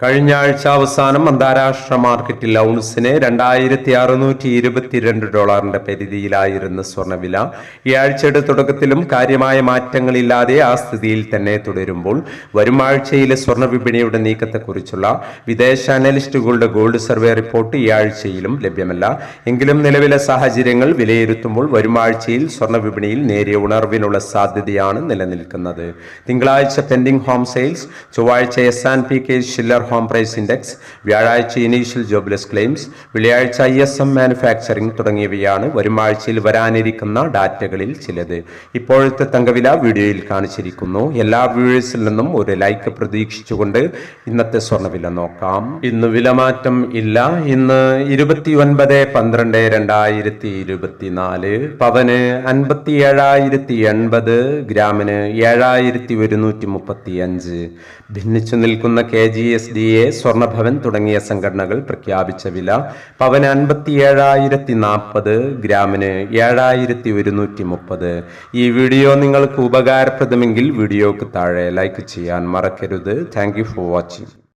കഴിഞ്ഞ ആഴ്ച അവസാനം അന്താരാഷ്ട്ര മാർക്കറ്റിൽ ഔൺസിന് രണ്ടായിരത്തി അറുന്നൂറ്റി ഇരുപത്തിരണ്ട് ഡോളറിന്റെ പരിധിയിലായിരുന്ന സ്വർണവില ഈ ആഴ്ചയുടെ തുടക്കത്തിലും കാര്യമായ മാറ്റങ്ങളില്ലാതെ ആ സ്ഥിതിയിൽ തന്നെ തുടരുമ്പോൾ വരും ആഴ്ചയിലെ സ്വർണ വിപണിയുടെ നീക്കത്തെക്കുറിച്ചുള്ള വിദേശ അനലിസ്റ്റുകളുടെ ഗോൾഡ് സർവേ റിപ്പോർട്ട് ഈ ആഴ്ചയിലും ലഭ്യമല്ല. എങ്കിലും നിലവിലെ സാഹചര്യങ്ങൾ വിലയിരുത്തുമ്പോൾ വരും ആഴ്ചയിൽ സ്വർണ വിപണിയിൽ നേരിയ ഉണർവിനുള്ള സാധ്യതയാണ് നിലനിൽക്കുന്നത്. തിങ്കളാഴ്ച പെൻഡിംഗ് ഹോം സെയിൽസ് ചൊവ്വാഴ്ച S and P Case Shiller home price index വ്യാഴാഴ്ച ഇനീഷ്യൽ ജോബ്ലെസ് ക്ലെയിംസ് വെള്ളിയാഴ്ച ഐ എസ് എം മാനുഫാക്ചറിംഗ് തുടങ്ങിയവയാണ് വരുമാഴ്ചയിൽ വരാനിരിക്കുന്ന ഡാറ്റകളിൽ ചിലത്. ഇപ്പോഴത്തെ തങ്കവില വീഡിയോയിൽ കാണിച്ചിരിക്കുന്നു. എല്ലാ വ്യൂവേഴ്സിൽ നിന്നും ഒരു ലൈക്ക് പ്രതീക്ഷിച്ചുകൊണ്ട് ഇന്നത്തെ സ്വർണവില നോക്കാം. ഇന്ന് വിലമാറ്റം ഇല്ല. ഇന്ന് ഇരുപത്തി ഒൻപത് പന്ത്രണ്ട് രണ്ടായിരത്തി ഇരുപത്തിനാല് പവന് അൻപത്തി ഏഴായിരത്തി എൺപത് ഗ്രാമിന് ഏഴായിരത്തി ഒരുന്നൂറ്റി മുപ്പത്തി അഞ്ച് ഭിന്നിച്ചു നിൽക്കുന്ന K G S D A Swarnabhavan തുടങ്ങിയ സംഘടനകൾ പ്രഖ്യാപിച്ച വില പവൻ അൻപത്തി ഏഴായിരത്തി നാൽപ്പത് ഗ്രാമിന് ഏഴായിരത്തി ഒരുന്നൂറ്റി മുപ്പത് ഈ വീഡിയോ നിങ്ങൾക്ക് ഉപകാരപ്രദമെങ്കിൽ വീഡിയോക്ക് താഴെ ലൈക്ക് ചെയ്യാൻ മറക്കരുത്. Thank for watching